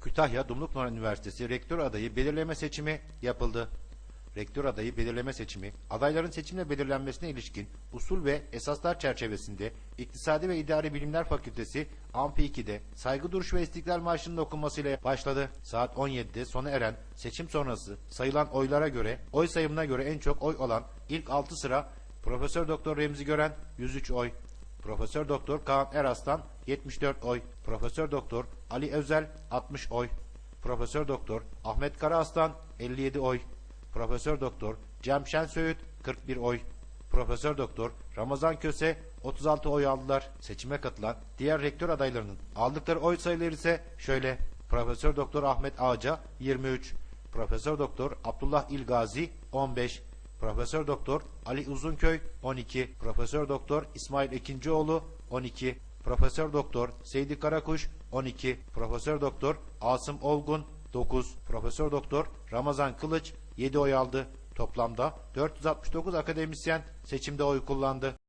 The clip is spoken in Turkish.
Kütahya Dumlupınar Üniversitesi rektör adayı belirleme seçimi yapıldı. Rektör adayı belirleme seçimi, adayların seçimle belirlenmesine ilişkin usul ve esaslar çerçevesinde İktisadi ve İdari Bilimler Fakültesi Amfi 2'de saygı duruşu ve istiklal marşının okunmasıyla başladı. Saat 17'de sona eren seçim sonrası sayılan oylara göre, oy sayımına göre en çok oy alan ilk 6 sıra Profesör Doktor Remzi Gören 103 oy, Profesör Doktor Kaan Eraslan 74 oy, Profesör Doktor Ali Özel 60 oy, Profesör Doktor Ahmet Karaaslan 57 oy, Profesör Doktor Cem Şensöğüt 41 oy, Profesör Doktor Ramazan Köse 36 oy aldılar. Seçime katılan diğer rektör adaylarının aldıkları oy sayıları ise şöyle. Profesör Doktor Ahmet Ağca 23, Profesör Doktor Abdullah İlgazi 15, Profesör Doktor Ali Uzunköy 12, Profesör Doktor İsmail Ekincioğlu 12, Profesör Doktor Seydi Karakuş 12, Profesör Doktor Asım Olgun 9, Profesör Doktor Ramazan Kılıç 7 oy aldı. Toplamda 469 akademisyen seçimde oy kullandı.